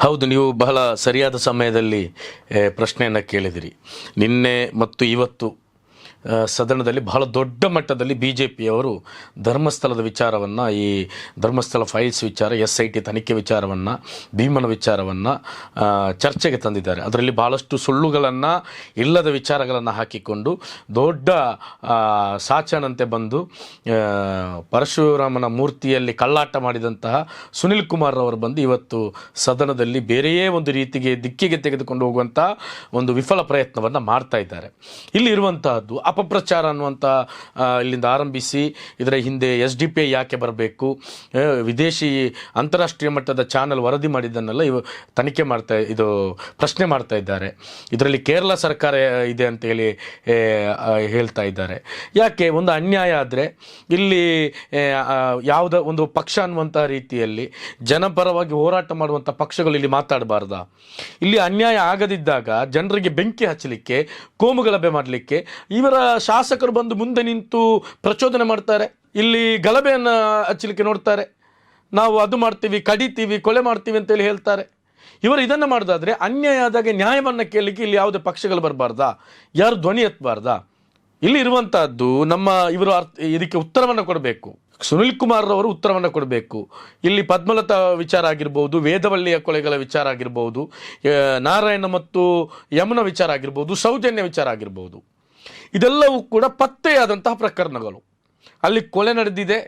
ಹೌದು ನೀವು ಬಹಳ ಸರಿಯಾದ ಸಮಯದಲ್ಲಿ ಪ್ರಶ್ನೆಯನ್ನು ಕೇಳಿದಿರಿ. ನಿನ್ನೆ ಮತ್ತು ಇವತ್ತು ಸದನದಲ್ಲಿ ಬಹಳ ದೊಡ್ಡ ಮಟ್ಟದಲ್ಲಿ ಬಿ ಜೆ ಪಿಯವರು ಧರ್ಮಸ್ಥಳದ ವಿಚಾರವನ್ನು, ಈ ಧರ್ಮಸ್ಥಳ ಫೈಲ್ಸ್ ವಿಚಾರ ಎಸ್ ಐ ಟಿ ತನಿಖೆ ವಿಚಾರವನ್ನು, ಭೀಮನ ವಿಚಾರವನ್ನು ಚರ್ಚೆಗೆ ತಂದಿದ್ದಾರೆ. ಅದರಲ್ಲಿ ಭಾಳಷ್ಟು ಸುಳ್ಳುಗಳನ್ನು, ಇಲ್ಲದ ವಿಚಾರಗಳನ್ನು ಹಾಕಿಕೊಂಡು ದೊಡ್ಡ ಸಾಚನಂತೆ ಬಂದು ಪರಶುರಾಮನ ಮೂರ್ತಿಯಲ್ಲಿ ಕಳ್ಳಾಟ ಮಾಡಿದಂತಹ ಸುನಿಲ್ ಕುಮಾರ್ ಅವರು ಬಂದು ಇವತ್ತು ಸದನದಲ್ಲಿ ಬೇರೆಯೇ ಒಂದು ರೀತಿಗೆ ದಿಕ್ಕಿಗೆ ತೆಗೆದುಕೊಂಡು ಹೋಗುವಂಥ ಒಂದು ವಿಫಲ ಪ್ರಯತ್ನವನ್ನು ಮಾಡ್ತಾ ಇದ್ದಾರೆ. ಇಲ್ಲಿ ಇರುವಂತಹದ್ದು ಅಪಪ್ರಚಾರ ಅನ್ನುವಂಥ ಇಲ್ಲಿಂದ ಆರಂಭಿಸಿ, ಇದರ ಹಿಂದೆ ಎಸ್ ಡಿ ಪಿ ಐ ಯಾಕೆ ಬರಬೇಕು ವಿದೇಶಿ ಅಂತಾರಾಷ್ಟ್ರೀಯ ಮಟ್ಟದ ಚಾನಲ್ ವರದಿ ಮಾಡಿದ್ದನ್ನೆಲ್ಲ ಇವು ತನಿಖೆ ಮಾಡ್ತಾ, ಇದು ಪ್ರಶ್ನೆ ಮಾಡ್ತಾ ಇದ್ದಾರೆ. ಇದರಲ್ಲಿ ಕೇರಳ ಸರ್ಕಾರ ಇದೆ ಅಂತ ಹೇಳಿ ಹೇಳ್ತಾ ಇದ್ದಾರೆ. ಯಾಕೆ, ಒಂದು ಅನ್ಯಾಯ ಆದರೆ, ಇಲ್ಲಿ ಯಾವುದ ಒಂದು ಪಕ್ಷ ಅನ್ನುವಂಥ ರೀತಿಯಲ್ಲಿ ಜನಪರವಾಗಿ ಹೋರಾಟ ಮಾಡುವಂಥ ಪಕ್ಷಗಳು ಇಲ್ಲಿ ಮಾತಾಡಬಾರ್ದಾ. ಇಲ್ಲಿ ಅನ್ಯಾಯ ಆಗದಿದ್ದಾಗ ಜನರಿಗೆ ಬೆಂಕಿ ಹಚ್ಚಲಿಕ್ಕೆ ಕೋಮುಗಲಭೆ ಮಾಡಲಿಕ್ಕೆ, ಇವರ ಶಾಸಕರು ಬಂದು ಮುಂದೆ ನಿಂತು ಪ್ರಚೋದನೆ ಮಾಡ್ತಾರೆ. ಇಲ್ಲಿ ಗಲಭೆಯನ್ನು ಹಚ್ಚಲಿಕ್ಕೆ ನೋಡ್ತಾರೆ. ನಾವು ಅದು ಮಾಡ್ತೀವಿ, ಕಡಿತೀವಿ, ಕೊಲೆ ಮಾಡ್ತೀವಿ ಅಂತೇಳಿ ಹೇಳ್ತಾರೆ. ಇವರು ಇದನ್ನು ಮಾಡೋದಾದರೆ ಅನ್ಯಾಯ ಆದಾಗ ನ್ಯಾಯವನ್ನು ಕೇಳಲಿಕ್ಕೆ ಇಲ್ಲಿ ಯಾವುದೇ ಪಕ್ಷಗಳು ಬರಬಾರ್ದಾ? ಯಾರು ಧ್ವನಿ ಎತ್ತಬಾರ್ದಾ? ಇಲ್ಲಿ ಇರುವಂಥದ್ದು ನಮ್ಮ ಇವರು ಅರ್ಥ, ಇದಕ್ಕೆ ಉತ್ತರವನ್ನು ಕೊಡಬೇಕು. ಸುನಿಲ್ ಕುಮಾರ್ ಅವರು ಉತ್ತರವನ್ನು ಕೊಡಬೇಕು. ಇಲ್ಲಿ ಪದ್ಮಲತಾ ವಿಚಾರ ಆಗಿರ್ಬೋದು, ವೇದವಳ್ಳಿಯ ಕೊಲೆಗಳ ವಿಚಾರ ಆಗಿರ್ಬೋದು ನಾರಾಯಣ ಮತ್ತು ಯಮುನ ವಿಚಾರ ಆಗಿರ್ಬೋದು, ಸೌಜನ್ಯ ವಿಚಾರ ಆಗಿರ್ಬೋದು. ಇದೆಲ್ಲವೂ ಕೂಡ ಪತ್ತೆಯಾದಂತಹ ಪ್ರಕರಣಗಳು. ಅಲ್ಲಿ ಕೊಲೆ ನಡೆದಿದೆ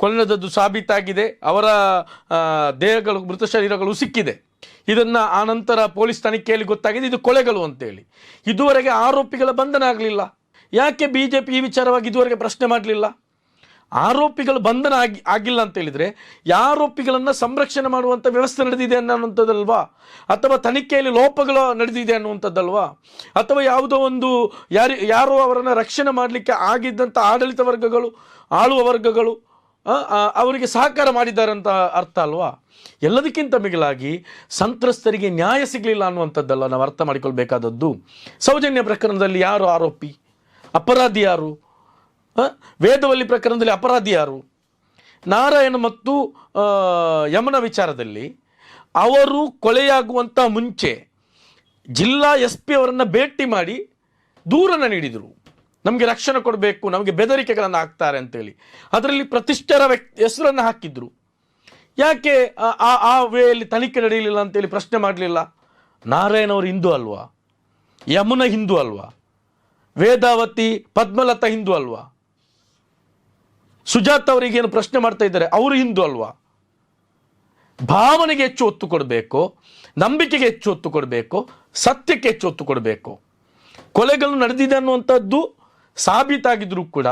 ಕೊಲೆ ನಡೆದದ್ದು ಸಾಬೀತಾಗಿದೆ, ಅವರ ದೇಹಗಳು, ಮೃತ ಶರೀರಗಳು ಸಿಕ್ಕಿದೆ. ಇದನ್ನು ಆನಂತರ ಪೊಲೀಸ್ ತನಿಖೆಯಲ್ಲಿ ಗೊತ್ತಾಗಿದೆ, ಇದು ಕೊಲೆಗಳು ಅಂತೇಳಿ. ಇದುವರೆಗೆ ಆರೋಪಿಗಳ ಬಂಧನ ಆಗಲಿಲ್ಲ. ಯಾಕೆ ಬಿ ಜೆ ಪಿ ಈ ವಿಚಾರವಾಗಿ ಇದುವರೆಗೆ ಪ್ರಶ್ನೆ ಮಾಡಲಿಲ್ಲ? ಆರೋಪಿಗಳು ಬಂಧನ ಆಗಿ ಆಗಿಲ್ಲ ಅಂತ ಹೇಳಿದ್ರೆ ಆರೋಪಿಗಳನ್ನು ಸಂರಕ್ಷಣೆ ಮಾಡುವಂಥ ವ್ಯವಸ್ಥೆ ನಡೆದಿದೆ ಅನ್ನುವಂಥದ್ದಲ್ವಾ? ಅಥವಾ ತನಿಖೆಯಲ್ಲಿ ಲೋಪಗಳು ನಡೆದಿದೆ ಅನ್ನುವಂಥದ್ದಲ್ವಾ? ಅಥವಾ ಯಾವುದೋ ಒಂದು ಯಾರು, ಯಾರೋ ಅವರನ್ನು ರಕ್ಷಣೆ ಮಾಡಲಿಕ್ಕೆ ಆಗಿದ್ದಂಥ ಆಡಳಿತ ವರ್ಗಗಳು, ಆಳುವ ವರ್ಗಗಳು ಅವರಿಗೆ ಸಹಕಾರ ಮಾಡಿದ್ದಾರೆ ಅಂತ ಅರ್ಥ ಅಲ್ವಾ? ಎಲ್ಲದಕ್ಕಿಂತ ಮಿಗಿಲಾಗಿ ಸಂತ್ರಸ್ತರಿಗೆ ನ್ಯಾಯ ಸಿಗಲಿಲ್ಲ ಅನ್ನುವಂಥದ್ದಲ್ಲ ನಾವು ಅರ್ಥ ಮಾಡಿಕೊಳ್ಬೇಕಾದದ್ದು. ಸೌಜನ್ಯ ಪ್ರಕರಣದಲ್ಲಿ ಯಾರು ಆರೋಪಿ? ಅಪರಾಧಿ ಯಾರು? ವೇದವಲ್ಲಿ ಪ್ರಕರಣದಲ್ಲಿ ಅಪರಾಧಿ ಯಾರು? ನಾರಾಯಣ ಮತ್ತು ಯಮನ ವಿಚಾರದಲ್ಲಿ ಅವರು ಕೊಲೆಯಾಗುವಂಥ ಮುಂಚೆ ಜಿಲ್ಲಾ ಎಸ್ ಪಿ ಅವರನ್ನು ಭೇಟಿ ಮಾಡಿ ದೂರನ್ನು ನೀಡಿದರು. ನಮಗೆ ರಕ್ಷಣೆ ಕೊಡಬೇಕು, ನಮಗೆ ಬೆದರಿಕೆಗಳನ್ನು ಹಾಕ್ತಾರೆ ಅಂತೇಳಿ. ಅದರಲ್ಲಿ ಪ್ರತಿಷ್ಠರ ವ್ಯಕ್ತಿ, ಹೆಸರನ್ನು ಹಾಕಿದ್ರು. ಯಾಕೆ, ಆ- ಆ ಆ ವೇಯಲ್ಲಿ ತನಿಖೆ ನಡೆಯಲಿಲ್ಲ ಅಂತೇಳಿ ಪ್ರಶ್ನೆ ಮಾಡಲಿಲ್ಲ? ನಾರಾಯಣ ಅವರು ಹಿಂದೂ ಅಲ್ವಾ? ಯಮುನ ಹಿಂದೂ ಅಲ್ವಾ? ವೇದಾವತಿ, ಪದ್ಮಲತಾ ಹಿಂದೂ ಅಲ್ವಾ? ಸುಜಾತ್ ಅವರಿಗೇನು ಪ್ರಶ್ನೆ ಮಾಡ್ತಾ ಇದ್ದಾರೆ, ಅವರು ಹಿಂದೂ ಅಲ್ವಾ? ಭಾವನೆಗೆ ಹೆಚ್ಚು ಒತ್ತು ಕೊಡಬೇಕು, ನಂಬಿಕೆಗೆ ಹೆಚ್ಚು ಒತ್ತು ಕೊಡಬೇಕು, ಸತ್ಯಕ್ಕೆ ಹೆಚ್ಚು ಒತ್ತು ಕೊಡಬೇಕು. ಕೊಲೆಗಳು ನಡೆದಿದೆ ಅನ್ನುವಂಥದ್ದು ಸಾಬೀತಾಗಿದ್ರೂ ಕೂಡ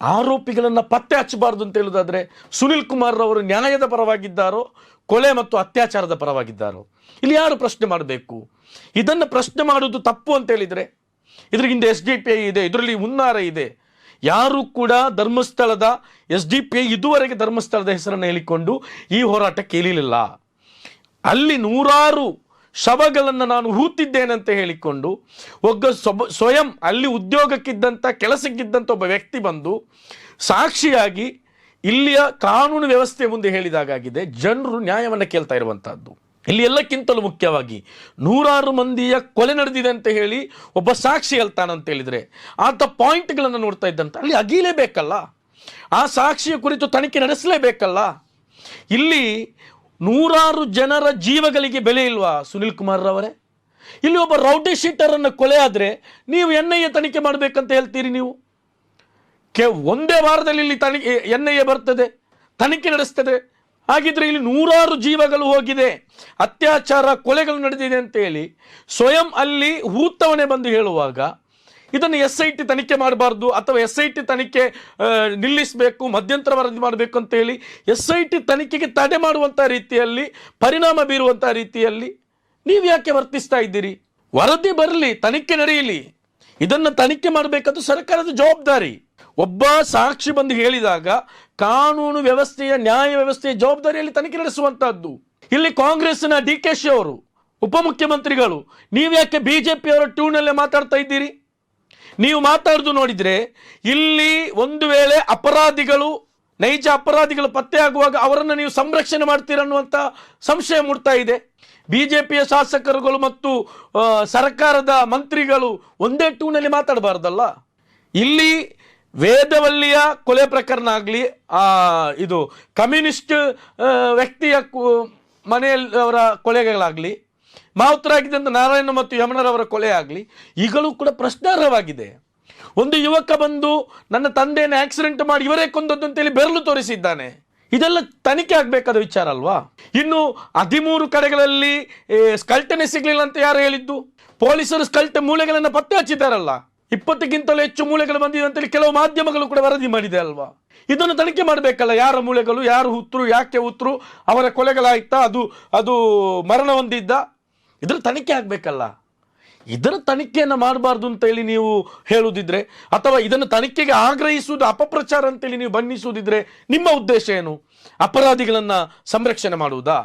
ಆರೋಪಿಗಳನ್ನು ಪತ್ತೆ ಹಚ್ಚಬಾರ್ದು ಅಂತ ಹೇಳೋದಾದರೆ ಸುನಿಲ್ ಕುಮಾರ್ ಅವರು ನ್ಯಾಯದ ಪರವಾಗಿದ್ದಾರೋ, ಕೊಲೆ ಮತ್ತು ಅತ್ಯಾಚಾರದ ಪರವಾಗಿದ್ದಾರೋ? ಇಲ್ಲಿ ಯಾರು ಪ್ರಶ್ನೆ ಮಾಡಬೇಕು? ಇದನ್ನು ಪ್ರಶ್ನೆ ಮಾಡುವುದು ತಪ್ಪು ಅಂತ ಹೇಳಿದರೆ ಇದ್ರ ಹಿಂದೆ ಎಸ್ ಡಿ ಪಿ ಐ ಇದೆ, ಇದರಲ್ಲಿ ಹುನ್ನಾರ ಇದೆ ಯಾರು ಕೂಡ ಧರ್ಮಸ್ಥಳದ ಎಸ್ ಡಿ ಪಿ ಇದುವರೆಗೆ ಧರ್ಮಸ್ಥಳದ ಹೆಸರನ್ನು ಹೇಳಿಕೊಂಡು ಈ ಹೋರಾಟ ಕೇಳಿಲಿಲ್ಲ. ಅಲ್ಲಿ ನೂರಾರು ಶವಗಳನ್ನು ನಾನು ಹೂತಿದ್ದೇನೆ ಅಂತ ಹೇಳಿಕೊಂಡು ಸೊಬ, ಸ್ವಯಂ ಅಲ್ಲಿ ಉದ್ಯೋಗಕ್ಕಿದ್ದಂಥ ಕೆಲಸಕ್ಕಿದ್ದಂಥ ಒಬ್ಬ ವ್ಯಕ್ತಿ ಬಂದು ಸಾಕ್ಷಿಯಾಗಿ ಇಲ್ಲಿಯ ಕಾನೂನು ವ್ಯವಸ್ಥೆ ಮುಂದೆ ಹೇಳಿದಾಗಿದೆ ಜನರು ನ್ಯಾಯವನ್ನು ಕೇಳ್ತಾ ಇರುವಂತಹದ್ದು. ಇಲ್ಲಿ ಎಲ್ಲಕ್ಕಿಂತಲೂ ಮುಖ್ಯವಾಗಿ ನೂರಾರು ಮಂದಿಯ ಕೊಲೆ ನಡೆದಿದೆ ಅಂತ ಹೇಳಿ ಒಬ್ಬ ಸಾಕ್ಷಿ ಹೇಳ್ತಾನಂತ ಹೇಳಿದರೆ ಆತ ಪಾಯಿಂಟ್ಗಳನ್ನು ನೋಡ್ತಾ ಇದ್ದಂತ. ಅಲ್ಲಿ ಅಗೀಲೇಬೇಕಲ್ಲ ಆ ಸಾಕ್ಷಿಯ ಕುರಿತು ತನಿಖೆ ನಡೆಸಲೇಬೇಕಲ್ಲ. ಇಲ್ಲಿ ನೂರಾರು ಜನರ ಜೀವಗಳಿಗೆ ಬೆಲೆ ಇಲ್ವಾ ಸುನಿಲ್ ಕುಮಾರ್ರವರೇ ಇಲ್ಲಿ ಒಬ್ಬ ರೌಡಿ ಶೀಟರನ್ನು ಕೊಲೆ ಆದರೆ ನೀವು ಎನ್ ಐ ಎ ತನಿಖೆ ಮಾಡಬೇಕಂತ ಹೇಳ್ತೀರಿ ನೀವು? ಕೆ, ಒಂದೇ ವಾರದಲ್ಲಿ ಇಲ್ಲಿ ತನಿಖೆ, ಎನ್ ಐ ಎ ಬರ್ತದೆ, ತನಿಖೆ ನಡೆಸ್ತದೆ. ಹಾಗಿದ್ರೆ ಇಲ್ಲಿ ನೂರಾರು ಜೀವಗಳು ಹೋಗಿದೆ. ಅತ್ಯಾಚಾರ ಕೊಲೆಗಳು ನಡೆದಿದೆ ಅಂತ ಹೇಳಿ ಸ್ವಯಂ ಅಲ್ಲಿ ಹೂತವನೆ ಬಂದು ಹೇಳುವಾಗ ಇದನ್ನು ಎಸ್ ಐ ಟಿ ತನಿಖೆ ಮಾಡಬಾರ್ದು ಅಥವಾ ಎಸ್ ಐ ಟಿ ತನಿಖೆ ನಿಲ್ಲಿಸಬೇಕು, ಮಧ್ಯಂತರ ವರದಿ ಮಾಡಬೇಕು ಅಂತ ಹೇಳಿ ಎಸ್ ಐ ಟಿ ತನಿಖೆಗೆ ತಡೆ ಮಾಡುವಂಥ ರೀತಿಯಲ್ಲಿ, ಪರಿಣಾಮ ಬೀರುವಂಥ ರೀತಿಯಲ್ಲಿ ನೀವು ಯಾಕೆ ವರ್ತಿಸ್ತಾ ಇದ್ದೀರಿ? ವರದಿ ಬರಲಿ, ತನಿಖೆ ನಡೆಯಲಿ. ಇದನ್ನು ತನಿಖೆ ಮಾಡಬೇಕಾದ್ದು ಸರ್ಕಾರದ ಜವಾಬ್ದಾರಿ. ಒಬ್ಬ ಸಾಕ್ಷಿ ಬಂದು ಹೇಳಿದಾಗ ಕಾನೂನು ವ್ಯವಸ್ಥೆಯ, ನ್ಯಾಯ ವ್ಯವಸ್ಥೆಯ ಜವಾಬ್ದಾರಿಯಲ್ಲಿ ತನಿಖೆ ನಡೆಸುವಂತಹದ್ದು. ಇಲ್ಲಿ ಕಾಂಗ್ರೆಸ್ನ ಡಿ ಕೆ ಶಿ ಅವರು, ಉಪಮುಖ್ಯಮಂತ್ರಿಗಳು ನೀವ್ಯಾಕೆ ಬಿಜೆಪಿ ಅವರ ಟ್ಯೂನಲ್ಲೇ ಮಾತಾಡ್ತಾ ಇದ್ದೀರಿ? ನೀವು ಮಾತಾಡುದು ನೋಡಿದ್ರೆ ಇಲ್ಲಿ ಒಂದು ವೇಳೆ ಅಪರಾಧಿಗಳು, ನೈಜ ಅಪರಾಧಿಗಳು ಪತ್ತೆಯಾಗುವಾಗ ಅವರನ್ನು ನೀವು ಸಂರಕ್ಷಣೆ ಮಾಡ್ತೀರನ್ನುವಂಥ ಸಂಶಯ ಮೂಡ್ತಾ ಇದೆ. ಪಿಯ ಶಾಸಕರುಗಳು ಮತ್ತು ಸರ್ಕಾರದ ಮಂತ್ರಿಗಳು ಒಂದೇ ಟೂನಲ್ಲಿ ಮಾತಾಡಬಾರ್ದಲ್ಲ. ಇಲ್ಲಿ ವೇದವಲ್ಲಿಯ ಕೊಲೆ ಪ್ರಕರಣ ಆಗಲಿ ಇದು ಕಮ್ಯುನಿಸ್ಟ್ ವ್ಯಕ್ತಿಯ ಮನೆಯಲ್ಲಿ ಅವರ ಕೊಲೆಗಳಾಗಲಿ ಮಾವುತರಾಗಿದ್ದಂಥ ನಾರಾಯಣ ಮತ್ತು ಯಮನರವರ ಕೊಲೆ ಆಗಲಿ, ಈಗಲೂ ಕೂಡ ಪ್ರಶ್ನಾರ್ಹವಾಗಿದೆ. ಒಂದು ಯುವಕ ಬಂದು ನನ್ನ ತಂದೆಯನ್ನು ಆಕ್ಸಿಡೆಂಟ್ ಮಾಡಿ ಇವರೇ ಕೊಂದದ್ದು ಅಂತೇಳಿ ಬೆರಳು ತೋರಿಸಿದ್ದಾನೆ. ಇದೆಲ್ಲ ತನಿಖೆ ಆಗಬೇಕಾದ ವಿಚಾರ ಅಲ್ವಾ? ಇನ್ನು ಹದಿಮೂರು ಕಡೆಗಳಲ್ಲಿ ಸ್ಕಲ್ಟನೆ ಸಿಗಲಿಲ್ಲ ಅಂತ ಯಾರು ಹೇಳಿದ್ದು? ಪೊಲೀಸರು ಸ್ಕಲ್ಟ್ ಮೂಳೆಗಳನ್ನು ಪತ್ತೆ ಹಚ್ಚಿದ್ದಾರಲ್ಲ? ಇಪ್ಪತ್ತಕ್ಕಿಂತಲೂ ಹೆಚ್ಚು ಮೂಳೆಗಳು ಬಂದಿದೆ ಅಂತೇಳಿ ಕೆಲವು ಮಾಧ್ಯಮಗಳು ಕೂಡ ವರದಿ ಮಾಡಿದೆ ಅಲ್ವಾ? ಇದನ್ನು ತನಿಖೆ ಮಾಡಬೇಕಲ್ಲ, ಯಾರ ಮೂಳೆಗಳು, ಯಾರು ಹುತ್ತರು ಯಾಕೆ ಹುತ್ತರು ಅವರ ಕೊಲೆಗಳಾಯ್ತಾ, ಅದು ಅದು ಮರಣ ಹೊಂದಿದ್ದ? ಇದರ ತನಿಖೆ ಆಗಬೇಕಲ್ಲ. ಇದರ ತನಿಖೆಯನ್ನು ಮಾಡಬಾರ್ದು ಅಂತೇಳಿ ನೀವು ಹೇಳುವುದಿದ್ರೆ ಅಥವಾ ಇದನ್ನು ತನಿಖೆಗೆ ಆಗ್ರಹಿಸುವುದು ಅಪಪ್ರಚಾರ ಅಂತೇಳಿ ನೀವು ಬಣ್ಣಿಸುವುದಿದ್ರೆ ನಿಮ್ಮ ಉದ್ದೇಶ ಏನು? ಅಪರಾಧಿಗಳನ್ನು ಸಂರಕ್ಷಣೆ ಮಾಡುವುದಾ?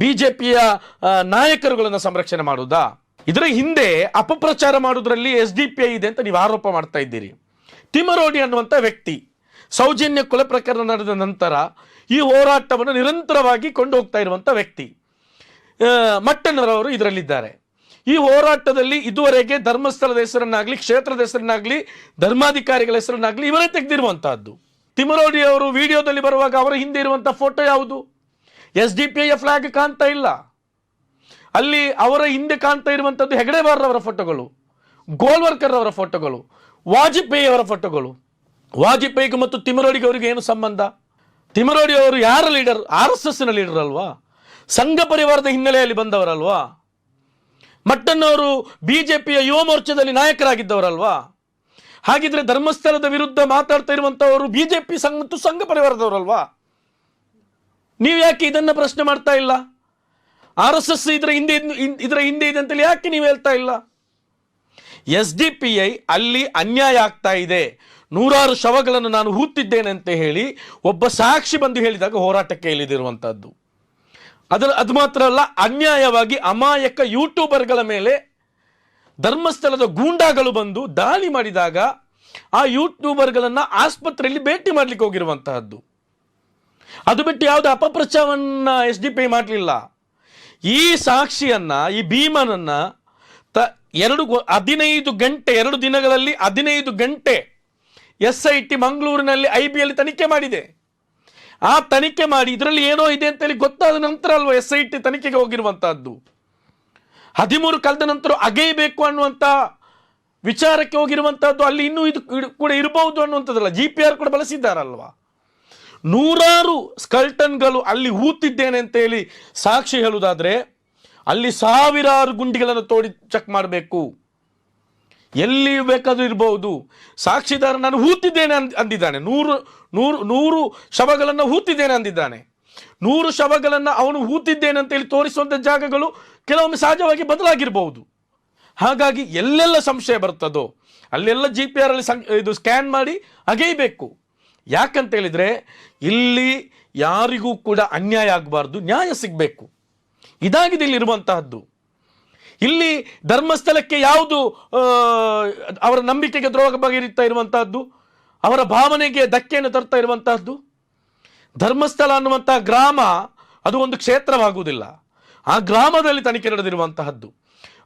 ಬಿ ಜೆ ಪಿಯ ನಾಯಕರುಗಳನ್ನು ಸಂರಕ್ಷಣೆ ಮಾಡುವುದಾ? ಇದರ ಹಿಂದೆ ಅಪಪ್ರಚಾರ ಮಾಡುವುದರಲ್ಲಿ ಎಸ್ ಡಿ ಪಿ ಐ ಇದೆ ಅಂತ ನೀವು ಆರೋಪ ಮಾಡ್ತಾ ಇದ್ದೀರಿ. ತಿಮರೋಡಿ ಅನ್ನುವಂಥ ವ್ಯಕ್ತಿ ಸೌಜನ್ಯ ಕೊಲೆ ಪ್ರಕರಣ ನಡೆದ ನಂತರ ಈ ಹೋರಾಟವನ್ನು ನಿರಂತರವಾಗಿ ಕೊಂಡು ಹೋಗ್ತಾ ಇರುವಂಥ ವ್ಯಕ್ತಿ. ಮಟ್ಟಣ್ಣರವರು ಇದರಲ್ಲಿದ್ದಾರೆ. ಈ ಹೋರಾಟದಲ್ಲಿ ಇದುವರೆಗೆ ಧರ್ಮಸ್ಥಳದ ಹೆಸರನ್ನಾಗಲಿ, ಕ್ಷೇತ್ರದ ಹೆಸರನ್ನಾಗಲಿ, ಧರ್ಮಾಧಿಕಾರಿಗಳ ಹೆಸರನ್ನಾಗಲಿ ಇವರೇ ತೆಗೆದಿರುವಂತಹದ್ದು. ತಿಮರೋಡಿ ಅವರು ವಿಡಿಯೋದಲ್ಲಿ ಬರುವಾಗ ಅವರ ಹಿಂದೆ ಇರುವಂಥ ಫೋಟೋ ಯಾವುದು? ಎಸ್ ಡಿ ಪಿ ಐಯ ಫ್ಲಾಗ್ ಕಾಣ್ತಾ ಇಲ್ಲ. ಅಲ್ಲಿ ಅವರ ಹಿಂದೆ ಕಾಣ್ತಾ ಇರುವಂಥದ್ದು ಹೆಗಡೆಬಾರ್ರವರ ಫೋಟೋಗಳು ಗೋಲ್ವರ್ಕರ್ ಅವರ ಫೋಟೋಗಳು ವಾಜಪೇಯಿ ಅವರ ಫೋಟೋಗಳು. ವಾಜಪೇಯಿಗೂ ಮತ್ತು ತಿಮರೋಡಿಗೆ ಅವರಿಗೆ ಏನು ಸಂಬಂಧ? ತಿಮರೋಡಿ ಅವರು ಯಾರ ಲೀಡರ್? ಆರ್ ಎಸ್ ಎಸ್ನ ಲೀಡರ್ ಅಲ್ವಾ? ಸಂಘ ಪರಿವಾರದ ಹಿನ್ನೆಲೆಯಲ್ಲಿ ಬಂದವರಲ್ವಾ? ಮಟ್ಟನ್ನವರು ಪಿಯ ಯುವ ಮೋರ್ಚಾದಲ್ಲಿ ನಾಯಕರಾಗಿದ್ದವರಲ್ವಾ? ಹಾಗಿದ್ರೆ ಧರ್ಮಸ್ಥಳದ ವಿರುದ್ಧ ಮಾತಾಡ್ತಾ ಇರುವಂತವರು ಬಿಜೆಪಿ ಸಂಘ ಮತ್ತು ಸಂಘ ಪರಿವಾರದವರಲ್ವಾ? ನೀವು ಯಾಕೆ ಇದನ್ನ ಪ್ರಶ್ನೆ ಮಾಡ್ತಾ ಇಲ್ಲ? ಆರ್ ಎಸ್ ಎಸ್ ಇದರ ಹಿಂದೆ ಇದ್ರ ಹಿಂದೆ ಇದೆ ಅಂತೇಳಿ ಯಾಕೆ ನೀವು ಹೇಳ್ತಾ ಇಲ್ಲ? ಎಸ್ ಡಿ ಪಿ ಐ ಅಲ್ಲಿ ಅನ್ಯಾಯ ಆಗ್ತಾ ಇದೆ. ನೂರಾರು ಶವಗಳನ್ನು ನಾನು ಹೂತಿದ್ದೇನೆ ಅಂತ ಹೇಳಿ ಒಬ್ಬ ಸಾಕ್ಷಿ ಬಂದು ಹೇಳಿದಾಗ ಹೋರಾಟಕ್ಕೆ ಇಳಿದಿರುವಂತಹದ್ದು. ಅದರ ಅದು ಮಾತ್ರ ಅಲ್ಲ, ಅನ್ಯಾಯವಾಗಿ ಅಮಾಯಕ ಯೂಟ್ಯೂಬರ್ಗಳ ಮೇಲೆ ಧರ್ಮಸ್ಥಳದ ಗೂಂಡಾಗಳು ಬಂದು ದಾಳಿ ಮಾಡಿದಾಗ ಆ ಯೂಟ್ಯೂಬರ್ಗಳನ್ನು ಆಸ್ಪತ್ರೆಯಲ್ಲಿ ಭೇಟಿ ಮಾಡಲಿಕ್ಕೆ ಹೋಗಿರುವಂತಹದ್ದು. ಅದು ಬಿಟ್ಟು ಯಾವುದೇ ಅಪಪ್ರಚಾರವನ್ನು ಎಸ್ ಡಿ ಪಿ ಮಾಡಲಿಲ್ಲ. ಈ ಸಾಕ್ಷಿಯನ್ನ, ಈ ಭೀಮನನ್ನ ತ ಎರಡು ಹದಿನೈದು ಗಂಟೆ, ಎರಡು ದಿನಗಳಲ್ಲಿ ಹದಿನೈದು ಗಂಟೆ ಎಸ್ ಐ ಟಿ ಮಂಗಳೂರಿನಲ್ಲಿ ಐ ಬಿ ಎಲ್ಲಿ ತನಿಖೆ ಮಾಡಿದೆ. ಆ ತನಿಖೆ ಮಾಡಿ ಇದರಲ್ಲಿ ಏನೋ ಇದೆ ಅಂತೇಳಿ ಗೊತ್ತಾದ ನಂತರ ಅಲ್ವಾ ಎಸ್ ಐ ಟಿ ತನಿಖೆಗೆ ಹೋಗಿರುವಂತಹದ್ದು. ಹದಿಮೂರು ಕಳೆದ ನಂತರ ಅಗೆಯಬೇಕು ಅನ್ನುವಂಥ ವಿಚಾರಕ್ಕೆ ಹೋಗಿರುವಂತಹದ್ದು, ಅಲ್ಲಿ ಇನ್ನೂ ಇದು ಕೂಡ ಇರಬಹುದು ಅನ್ನುವಂಥದ್ದಲ್ಲ. ಜಿ ಪಿ ಆರ್ ಕೂಡ ಬಳಸಿದ್ದಾರಲ್ವಾ? ನೂರಾರು ಸ್ಕಲ್ಟನ್ಗಳು ಅಲ್ಲಿ ಹೂತಿದ್ದೇನೆ ಅಂತ ಹೇಳಿ ಸಾಕ್ಷಿ ಹೇಳುವುದಾದರೆ ಅಲ್ಲಿ ಸಾವಿರಾರು ಗುಂಡಿಗಳನ್ನು ತೋಡಿ ಚೆಕ್ ಮಾಡಬೇಕು. ಎಲ್ಲಿ ಬೇಕಾದರೂ ಇರಬಹುದು ಸಾಕ್ಷಿದಾರ ನಾನು ಹೂತಿದ್ದೇನೆ ಅಂದ್- ಅಂದಿದ್ದಾನೆ. ನೂರು ನೂರು ನೂರು ಶವಗಳನ್ನು ಹೂತಿದ್ದೇನೆ ಅಂದಿದ್ದಾನೆ. ನೂರು ಶವಗಳನ್ನು ಅವನು ಹೂತಿದ್ದೇನೆ ಅಂತೇಳಿ ತೋರಿಸುವಂಥ ಜಾಗಗಳು ಕೆಲವೊಮ್ಮೆ ಸಹಜವಾಗಿ ಬದಲಾಗಿರಬಹುದು ಹಾಗಾಗಿ ಎಲ್ಲೆಲ್ಲ ಸಂಶಯ ಬರ್ತದೋ ಅಲ್ಲೆಲ್ಲ ಜಿ ಪಿ ಆರ್ ಅಲ್ಲಿ ಸಂ, ಇದು ಸ್ಕ್ಯಾನ್ ಮಾಡಿ ಅಗೆಯಬೇಕು. ಯಾಕಂತ ಹೇಳಿದರೆ ಇಲ್ಲಿ ಯಾರಿಗೂ ಕೂಡ ಅನ್ಯಾಯ ಆಗಬಾರ್ದು, ನ್ಯಾಯ ಸಿಗಬೇಕು. ಇದಾಗಿದೆ ಇಲ್ಲಿರುವಂತಹದ್ದು. ಇಲ್ಲಿ ಧರ್ಮಸ್ಥಳಕ್ಕೆ ಯಾವುದು ಅವರ ನಂಬಿಕೆಗೆ ದ್ರೋಹ ಬಗೆಹರಿತಾ ಇರುವಂತಹದ್ದು? ಅವರ ಭಾವನೆಗೆ ಧಕ್ಕೆಯನ್ನು ತರ್ತಾ ಇರುವಂತಹದ್ದು? ಧರ್ಮಸ್ಥಳ ಅನ್ನುವಂತಹ ಗ್ರಾಮ ಅದು ಒಂದು ಕ್ಷೇತ್ರವಾಗುವುದಿಲ್ಲ. ಆ ಗ್ರಾಮದಲ್ಲಿ ತನಿಖೆ ನಡೆದಿರುವಂತಹದ್ದು.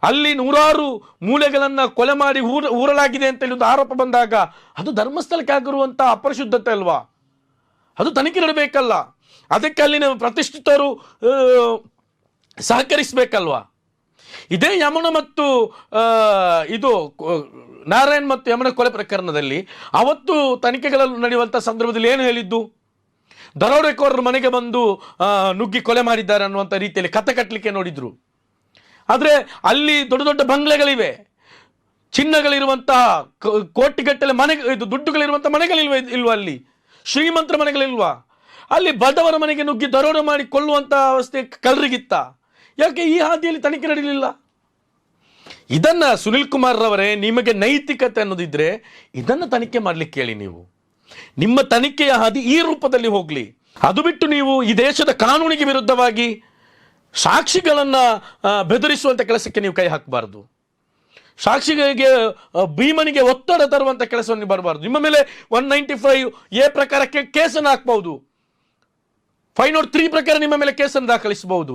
ಅಲ್ಲಿ ನೂರಾರು ಮೂಲೆಗಳನ್ನು ಕೊಲೆ ಮಾಡಿ ಊರ, ಊರಲಾಗಿದೆ ಅಂತೇಳಿ ಒಂದು ಆರೋಪ ಬಂದಾಗ ಅದು ಧರ್ಮಸ್ಥಳಕ್ಕೆ ಆಗಿರುವಂಥ ಅಪರಿಶುದ್ಧತೆ ಅಲ್ವಾ? ಅದು ತನಿಖೆ ನಡಬೇಕಲ್ಲ. ಅದಕ್ಕೆ ಅಲ್ಲಿನ ಪ್ರತಿಷ್ಠಿತರು ಸಹಕರಿಸಬೇಕಲ್ವಾ? ಇದೇ ಯಮುನ ಮತ್ತು ಇದು ನಾರಾಯಣ್ ಮತ್ತು ಯಮನ ಕೊಲೆ ಪ್ರಕರಣದಲ್ಲಿ ಅವತ್ತು ತನಿಖೆಗಳಲ್ಲಿ ನಡೆಯುವಂಥ ಸಂದರ್ಭದಲ್ಲಿ ಏನು ಹೇಳಿದ್ದು? ದರೋಡೆಕೋರರ ಮನೆಗೆ ಬಂದು ನುಗ್ಗಿ ಕೊಲೆ ಮಾಡಿದ್ದಾರೆ ಅನ್ನುವಂಥ ರೀತಿಯಲ್ಲಿ ಕತೆ ಕಟ್ಟಲಿಕ್ಕೆ ನೋಡಿದ್ರು. ಆದರೆ ಅಲ್ಲಿ ದೊಡ್ಡ ದೊಡ್ಡ ಬಂಗ್ಲೆಗಳಿವೆ. ಚಿನ್ನಗಳಿರುವಂತಹ ಕೋಟಿಗಟ್ಟಲೆ ಮನೆ, ಇದು ದುಡ್ಡುಗಳಿರುವಂಥ ಮನೆಗಳಿಲ್ವ ಇಲ್ವ ಅಲ್ಲಿ? ಶ್ರೀಮಂತರ ಮನೆಗಳಿಲ್ವಾ? ಅಲ್ಲಿ ಬಡವರ ಮನೆಗೆ ನುಗ್ಗಿ ದರೋಡೆ ಮಾಡಿ ಕೊಲ್ಲುವಂಥ ಅವಸ್ಥೆ ಕಲ್ರಿಗಿತ್ತ. ಯಾಕೆ ಈ ಹಾದಿಯಲ್ಲಿ ತನಿಖೆ ನಡೀಲಿಲ್ಲ? ಇದನ್ನು ಸುನಿಲ್ ಕುಮಾರ್ ರವರೇ ನಿಮಗೆ ನೈತಿಕತೆ ಅನ್ನೋದಿದ್ರೆ ಇದನ್ನ ತನಿಖೆ ಮಾಡ್ಲಿಕ್ಕೆ ಹೇಳಿ ನೀವು. ನಿಮ್ಮ ತನಿಖೆಯ ಹಾದಿ ಈ ರೂಪದಲ್ಲಿ ಹೋಗ್ಲಿ. ಅದು ಬಿಟ್ಟು ನೀವು ಈ ದೇಶದ ಕಾನೂನಿಗೆ ವಿರುದ್ಧವಾಗಿ ಸಾಕ್ಷಿಗಳನ್ನ ಬೆದರಿಸುವಂಥ ಕೆಲಸಕ್ಕೆ ನೀವು ಕೈ ಹಾಕಬಾರ್ದು. ಸಾಕ್ಷಿಗಳಿಗೆ ಭೀಮನಿಗೆ ಒತ್ತಡ ತರುವಂಥ ಕೆಲಸವನ್ನು ಬರಬಾರ್ದು. ನಿಮ್ಮ ಮೇಲೆ ಒನ್ ನೈಂಟಿ ಫೈವ್ ಎ ಪ್ರಕಾರಕ್ಕೆ ಕೇಸನ್ನು ಹಾಕ್ಬಹುದು ಫೈವ್ ನೋಟ್ ತ್ರೀ ಪ್ರಕಾರ ನಿಮ್ಮ ಮೇಲೆ ಕೇಸನ್ನು ದಾಖಲಿಸಬಹುದು.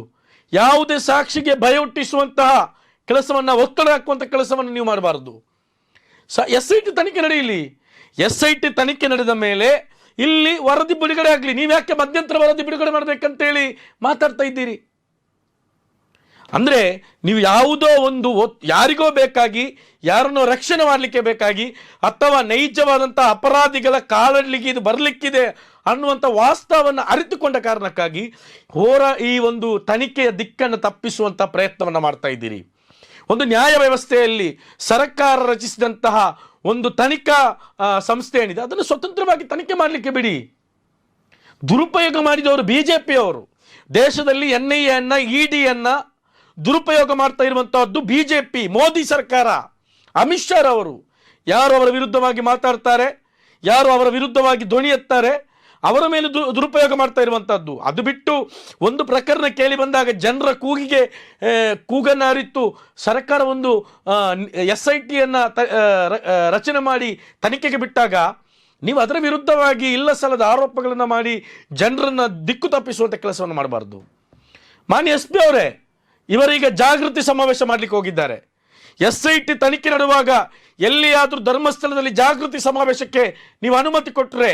ಯಾವುದೇ ಸಾಕ್ಷಿಗೆ ಭಯ ಹುಟ್ಟಿಸುವಂತಹ ಕೆಲಸವನ್ನು, ಒತ್ತಡ ಹಾಕುವಂಥ ಕೆಲಸವನ್ನು ನೀವು ಮಾಡಬಾರ್ದು. ಸ ಎಸ್ ಐ ಟಿ ತನಿಖೆ ನಡೆಯಲಿ. ಎಸ್ ಐ ಟಿ ತನಿಖೆ ನಡೆದ ಮೇಲೆ ಇಲ್ಲಿ ವರದಿ ಬಿಡುಗಡೆ ಆಗಲಿ. ನೀವು ಯಾಕೆ ಮಧ್ಯಂತರ ವರದಿ ಬಿಡುಗಡೆ ಮಾಡಬೇಕಂತೇಳಿ ಮಾತಾಡ್ತಾ ಇದ್ದೀರಿ? ಅಂದರೆ ನೀವು ಯಾವುದೋ ಒಂದು ಯಾರಿಗೋ ಬೇಕಾಗಿ, ಯಾರನ್ನೋ ರಕ್ಷಣೆ ಮಾಡಲಿಕ್ಕೆ ಬೇಕಾಗಿ, ಅಥವಾ ನೈಜವಾದಂಥ ಅಪರಾಧಿಗಳ ಕಾಲಡ್ಲಿಕ್ಕೆ ಇದು ಬರಲಿಕ್ಕಿದೆ ಅನ್ನುವಂಥ ವಾಸ್ತವವನ್ನು ಅರಿತುಕೊಂಡ ಕಾರಣಕ್ಕಾಗಿ ಹೋರ ಈ ಒಂದು ತನಿಖೆಯ ದಿಕ್ಕನ್ನು ತಪ್ಪಿಸುವಂಥ ಪ್ರಯತ್ನವನ್ನು ಮಾಡ್ತಾ ಇದ್ದೀರಿ. ಒಂದು ನ್ಯಾಯ ವ್ಯವಸ್ಥೆಯಲ್ಲಿ ಸರ್ಕಾರ ರಚಿಸಿದಂತಹ ಒಂದು ತನಿಖಾ ಸಂಸ್ಥೆ ಏನಿದೆ, ಅದನ್ನು ಸ್ವತಂತ್ರವಾಗಿ ತನಿಖೆ ಮಾಡಲಿಕ್ಕೆ ಬಿಡಿ. ದುರುಪಯೋಗ ಮಾಡಿದವರು ಬಿ ಜೆ ಪಿಯವರು ದೇಶದಲ್ಲಿ ಎನ್ ಐ ಎನ್ನ ಇ ಡಿಯನ್ನ ದುರುಪಯೋಗ ಮಾಡ್ತಾ ಇರುವಂತಹದ್ದು ಬಿಜೆಪಿ, ಮೋದಿ ಸರ್ಕಾರ. ಅಮಿತ್ ಶಾ ಅವರು ಯಾರು ಅವರ ವಿರುದ್ಧವಾಗಿ ಮಾತಾಡ್ತಾರೆ? ಯಾರು ಅವರ ವಿರುದ್ಧವಾಗಿ ಧ್ವನಿ ಎತ್ತಾರೆ ಅವರ ಮೇಲೆ ದುರುಪಯೋಗ ಮಾಡ್ತಾ ಇರುವಂತಹದ್ದು. ಅದು ಬಿಟ್ಟು ಒಂದು ಪ್ರಕರಣ ಕೇಳಿ ಬಂದಾಗ ಜನರ ಕೂಗಿಗೆ ಕೂಗನ್ನು ಸರ್ಕಾರ ಒಂದು ಎಸ್ ಐ ಟಿಯನ್ನು ರಚನೆ ಮಾಡಿ ತನಿಖೆಗೆ ಬಿಟ್ಟಾಗ ನೀವು ಅದರ ವಿರುದ್ಧವಾಗಿ ಇಲ್ಲ ಸಲದ ಆರೋಪಗಳನ್ನು ಮಾಡಿ ಜನರನ್ನು ದಿಕ್ಕು ತಪ್ಪಿಸುವಂಥ ಕೆಲಸವನ್ನು ಮಾಡಬಾರ್ದು. ಮಾನ್ಯ ಎಸ್ ಪಿ ಅವರೇ ಇವರೀಗ ಜಾಗೃತಿ ಸಮಾವೇಶ ಮಾಡಲಿಕ್ಕೆ ಹೋಗಿದ್ದಾರೆ. ಎಸ್ ಐ ಟಿ ತನಿಖೆ ನಡುವಾಗ ಎಲ್ಲಿಯಾದರೂ ಧರ್ಮಸ್ಥಳದಲ್ಲಿ ಜಾಗೃತಿ ಸಮಾವೇಶಕ್ಕೆ ನೀವು ಅನುಮತಿ ಕೊಟ್ಟರೆ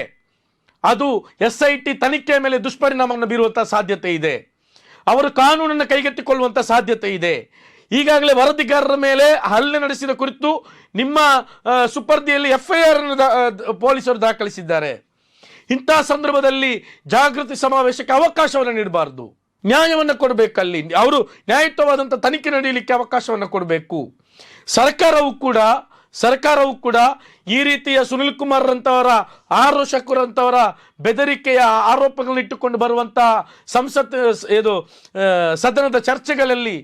ಅದು ಎಸ್ ಐ ಟಿ ತನಿಖೆಯ ಮೇಲೆ ದುಷ್ಪರಿಣಾಮವನ್ನು ಬೀರುವಂಥ ಸಾಧ್ಯತೆ ಇದೆ. ಅವರು ಕಾನೂನನ್ನು ಕೈಗೆತ್ತಿಕೊಳ್ಳುವಂಥ ಸಾಧ್ಯತೆ ಇದೆ. ಈಗಾಗಲೇ ವರದಿಗಾರರ ಮೇಲೆ ಹಲ್ಲೆ ನಡೆಸಿದ ಕುರಿತು ನಿಮ್ಮ ಸುಪರ್ದಿಯಲ್ಲಿ ಎಫ್ ಐ ಆರ್ ಪೊಲೀಸರು ದಾಖಲಿಸಿದ್ದಾರೆ. ಇಂತಹ ಸಂದರ್ಭದಲ್ಲಿ ಜಾಗೃತಿ ಸಮಾವೇಶಕ್ಕೆ ಅವಕಾಶವನ್ನು ನೀಡಬಾರದು. ನ್ಯಾಯವನ್ನು ಕೊಡಬೇಕಲ್ಲಿ. ಅವರು ನ್ಯಾಯಯುತವಾದಂಥ ತನಿಖೆ ನಡೆಯಲಿಕ್ಕೆ ಅವಕಾಶವನ್ನು ಕೊಡಬೇಕು. ಸರ್ಕಾರವು ಕೂಡ ಸರ್ಕಾರವು ಕೂಡ ಈ ರೀತಿಯ ಸುನಿಲ್ ಕುಮಾರ್ ಆರು ಶಕುರಂಥವರ ಬೆದರಿಕೆಯ ಆರೋಪಗಳನ್ನ ಇಟ್ಟುಕೊಂಡು ಬರುವಂತಹ ಸಂಸತ್, ಇದು ಸದನದ ಚರ್ಚೆಗಳಲ್ಲಿ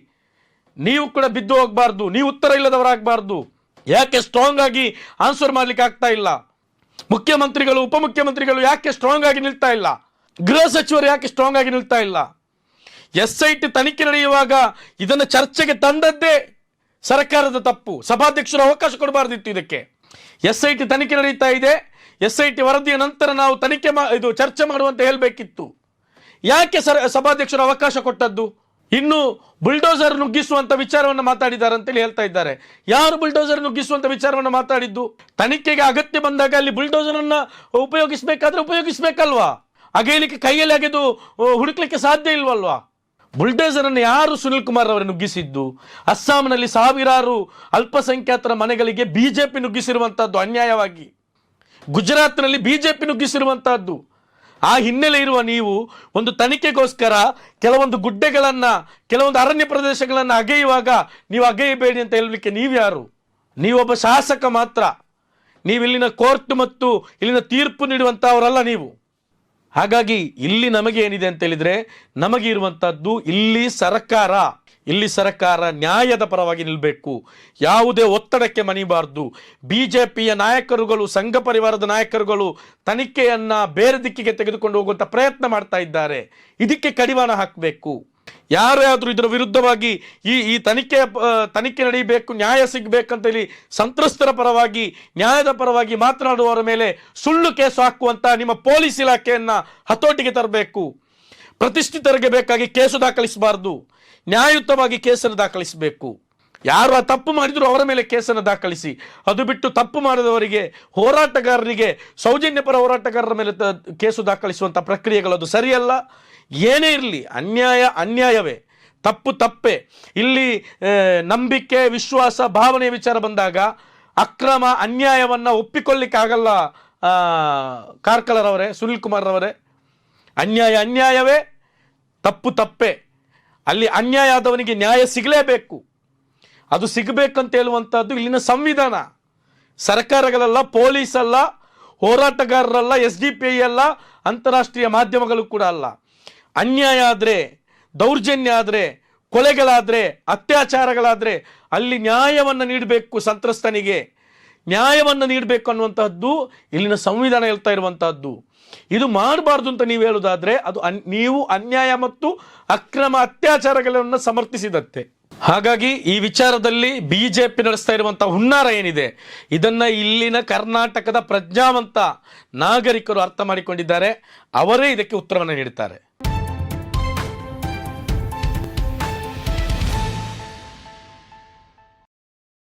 ನೀವು ಕೂಡ ಬಿದ್ದು ಹೋಗಬಾರ್ದು, ನೀವು ಉತ್ತರ ಇಲ್ಲದವರಾಗಬಾರ್ದು. ಯಾಕೆ ಸ್ಟ್ರಾಂಗ್ ಆಗಿ ಆನ್ಸರ್ ಮಾಡಲಿಕ್ಕೆ ಆಗ್ತಾ ಇಲ್ಲ? ಮುಖ್ಯಮಂತ್ರಿಗಳು, ಉಪಮುಖ್ಯಮಂತ್ರಿಗಳು ಯಾಕೆ ಸ್ಟ್ರಾಂಗ್ ಆಗಿ ನಿಲ್ತಾ ಇಲ್ಲ? ಗೃಹ ಸಚಿವರು ಯಾಕೆ ಸ್ಟ್ರಾಂಗ್ ಆಗಿ ನಿಲ್ತಾ ಇಲ್ಲ? ಎಸ್ ಐ ತನಿಖೆ ನಡೆಯುವಾಗ ಇದನ್ನು ಚರ್ಚೆಗೆ ತಂದದ್ದೇ ಸರ್ಕಾರದ ತಪ್ಪು. ಸಭಾಧ್ಯಕ್ಷರು ಅವಕಾಶ ಕೊಡಬಾರ್ದಿತ್ತು ಇದಕ್ಕೆ. ಎಸ್ ಐ ಟಿ ತನಿಖೆ ನಡೀತಾ ಇದೆ. ಎಸ್ ವರದಿಯ ನಂತರ ನಾವು ತನಿಖೆ ಮಾ ಇದು ಚರ್ಚೆ ಮಾಡುವಂತ ಹೇಳಬೇಕಿತ್ತು. ಯಾಕೆ ಸರ್ ಸಭಾಧ್ಯಕ್ಷರು ಅವಕಾಶ ಕೊಟ್ಟದ್ದು? ಇನ್ನು ಬುಲ್ಡೋಸರ್ ನುಗ್ಗಿಸುವಂತ ವಿಚಾರವನ್ನು ಮಾತಾಡಿದ್ದಾರೆ ಅಂತೇಳಿ ಹೇಳ್ತಾ ಇದ್ದಾರೆ. ಯಾರು ಬುಲ್ಡೋಸರ್ ನುಗ್ಗಿಸುವಂತ ವಿಚಾರವನ್ನು ಮಾತಾಡಿದ್ದು? ತನಿಖೆಗೆ ಅಗತ್ಯ ಬಂದಾಗ ಅಲ್ಲಿ ಬುಲ್ಡೋಸರ್ ಅನ್ನ ಉಪಯೋಗಿಸಬೇಕಾದ್ರೆ ಉಪಯೋಗಿಸಬೇಕಲ್ವಾ? ಅಗೇಲಿಕ್ಕೆ ಕೈಯಲ್ಲಿ ಅಗೆದು ಹುಡುಕ್ಲಿಕ್ಕೆ ಸಾಧ್ಯ ಇಲ್ವಲ್ವಾ? ಬುಲ್ಡೇಸರ್ ಅನ್ನು ಯಾರು ಸುನಿಲ್ ಕುಮಾರ್ ಅವರು ನುಗ್ಗಿಸಿದ್ದು? ಅಸ್ಸಾಂನಲ್ಲಿ ಸಾವಿರಾರು ಅಲ್ಪಸಂಖ್ಯಾತರ ಮನೆಗಳಿಗೆ ಬಿ ಜೆ ಪಿ ನುಗ್ಗಿಸಿರುವಂಥದ್ದು ಅನ್ಯಾಯವಾಗಿ. ಗುಜರಾತ್ನಲ್ಲಿ ಬಿ ಜೆ ಪಿ ನುಗ್ಗಿಸಿರುವಂಥದ್ದು ಆ ಹಿನ್ನೆಲೆ ಇರುವ ನೀವು ಒಂದು ತನಿಖೆಗೋಸ್ಕರ ಕೆಲವೊಂದು ಗುಡ್ಡೆಗಳನ್ನ, ಕೆಲವೊಂದು ಅರಣ್ಯ ಪ್ರದೇಶಗಳನ್ನು ಅಗೆಯುವಾಗ ನೀವು ಅಗೆಯಬೇಡಿ ಅಂತ ಹೇಳಲಿಕ್ಕೆ ನೀವ್ಯಾರು ನೀವೊಬ್ಬ ಶಾಸಕ ಮಾತ್ರ. ನೀವು ಇಲ್ಲಿನ ಕೋರ್ಟ್ ಮತ್ತು ಇಲ್ಲಿನ ತೀರ್ಪು ನೀಡುವಂಥವರಲ್ಲ ನೀವು. ಹಾಗಾಗಿ ಇಲ್ಲಿ ನಮಗೆ ಏನಿದೆ ಅಂತ ಹೇಳಿದ್ರೆ ನಮಗೆ ಇರುವಂತಹದ್ದು ಇಲ್ಲಿ ಸರ್ಕಾರ ಇಲ್ಲಿ ಸರ್ಕಾರ ನ್ಯಾಯದ ಪರವಾಗಿ ನಿಲ್ಲಬೇಕು ಯಾವುದೇ ಒತ್ತಡಕ್ಕೆ ಮಣಿಬಾರ್ದು. ಪಿಯ ನಾಯಕರುಗಳು, ಸಂಘ ಪರಿವಾರದ ನಾಯಕರುಗಳು ತನಿಖೆಯನ್ನು ಬೇರೆ ದಿಕ್ಕಿಗೆ ತೆಗೆದುಕೊಂಡು ಹೋಗುವಂಥ ಪ್ರಯತ್ನ ಮಾಡ್ತಾ ಇದ್ದಾರೆ. ಇದಕ್ಕೆ ಕಡಿವಾಣ ಹಾಕಬೇಕು. ಯಾರೇ ಆದರೂ ಇದರ ವಿರುದ್ಧವಾಗಿ ಈ ಈ ತನಿಖೆ ತನಿಖೆ ನಡೀಬೇಕು, ನ್ಯಾಯ ಸಿಗಬೇಕಂತ ಹೇಳಿ ಸಂತ್ರಸ್ತರ ಪರವಾಗಿ, ನ್ಯಾಯದ ಪರವಾಗಿ ಮಾತನಾಡುವವರ ಮೇಲೆ ಸುಳ್ಳು ಕೇಸು ಹಾಕುವಂತ ನಿಮ್ಮ ಪೊಲೀಸ್ ಇಲಾಖೆಯನ್ನ ಹತೋಟಿಗೆ ತರಬೇಕು. ಪ್ರತಿಷ್ಠಿತರಿಗೆ ಬೇಕಾಗಿ ಕೇಸು ದಾಖಲಿಸಬಾರದು. ನ್ಯಾಯಯುತವಾಗಿ ಕೇಸನ್ನು ದಾಖಲಿಸಬೇಕು. ಯಾರು ಆ ತಪ್ಪು ಮಾಡಿದ್ರು ಅವರ ಮೇಲೆ ಕೇಸನ್ನು ದಾಖಲಿಸಿ. ಅದು ಬಿಟ್ಟು ತಪ್ಪು ಮಾಡಿದವರಿಗೆ, ಹೋರಾಟಗಾರರಿಗೆ ಸೌಜನ್ಯ ಪರ ಹೋರಾಟಗಾರರ ಮೇಲೆ ಕೇಸು ದಾಖಲಿಸುವಂಥ ಪ್ರಕ್ರಿಯೆಗಳು ಅದು ಸರಿಯಲ್ಲ. ಏನೇ ಇರಲಿ, ಅನ್ಯಾಯ, ಅನ್ಯಾಯವೇ, ತಪ್ಪು ತಪ್ಪೆ, ಇಲ್ಲಿ ನಂಬಿಕೆ, ವಿಶ್ವಾಸ ಭಾವನೆ ವಿಚಾರ ಬಂದಾಗ ಅಕ್ರಮ ಅನ್ಯಾಯವನ್ನು ಒಪ್ಪಿಕೊಳ್ಳಿಕ್ಕಾಗಲ್ಲ ಕಾರ್ಕಳರವರೇ ಸುನಿಲ್ ಕುಮಾರ್ರವರೇ ಅನ್ಯಾಯ ಅನ್ಯಾಯವೇ, ತಪ್ಪು ತಪ್ಪೆ. ಅಲ್ಲಿ ಅನ್ಯಾಯ ಆದವನಿಗೆ ನ್ಯಾಯ ಸಿಗಲೇಬೇಕು. ಅದು ಸಿಗಬೇಕಂತ ಹೇಳುವಂಥದ್ದು ಇಲ್ಲಿನ ಸಂವಿಧಾನ. ಸರ್ಕಾರಗಳಲ್ಲ, ಪೊಲೀಸಲ್ಲ, ಹೋರಾಟಗಾರರಲ್ಲ, ಎಸ್ ಡಿ ಪಿ ಐ ಅಲ್ಲ, ಅಂತಾರಾಷ್ಟ್ರೀಯ ಮಾಧ್ಯಮಗಳು ಕೂಡ ಅಲ್ಲ. ಅನ್ಯಾಯ ಆದರೆ, ದೌರ್ಜನ್ಯ ಆದರೆ, ಕೊಲೆಗಳಾದರೆ, ಅತ್ಯಾಚಾರಗಳಾದರೆ ಅಲ್ಲಿ ನ್ಯಾಯವನ್ನು ನೀಡಬೇಕು ಸಂತ್ರಸ್ತನಿಗೆ. ನ್ಯಾಯವನ್ನು ನೀಡಬೇಕು ಅನ್ನುವಂತಹದ್ದು, ಇಲ್ಲಿನ ಸಂವಿಧಾನ ಹೇಳ್ತಾ ಇರುವಂತಹದ್ದು. ಇದು ಮಾಡಬಾರ್ದು ಅಂತ ನೀವು ಹೇಳೋದಾದರೆ, ಅದು ಅನ್, ನೀವು ಅನ್ಯಾಯ ಮತ್ತು ಅಕ್ರಮ ಅತ್ಯಾಚಾರಗಳನ್ನು ಸಮರ್ಥಿಸಿದಂತೆ. ಹಾಗಾಗಿ ಈ ವಿಚಾರದಲ್ಲಿ ಬಿ ಜೆ ಪಿ ನಡೆಸ್ತಾ ಇರುವಂತಹ ಹುನ್ನಾರ ಏನಿದೆ, ಇದನ್ನ ಇಲ್ಲಿನ ಕರ್ನಾಟಕದ ಪ್ರಜ್ಞಾವಂತ ನಾಗರಿಕರು ಅರ್ಥ ಮಾಡಿಕೊಂಡಿದ್ದಾರೆ. ಅವರೇ ಇದಕ್ಕೆ ಉತ್ತರವನ್ನು ನೀಡುತ್ತಾರೆ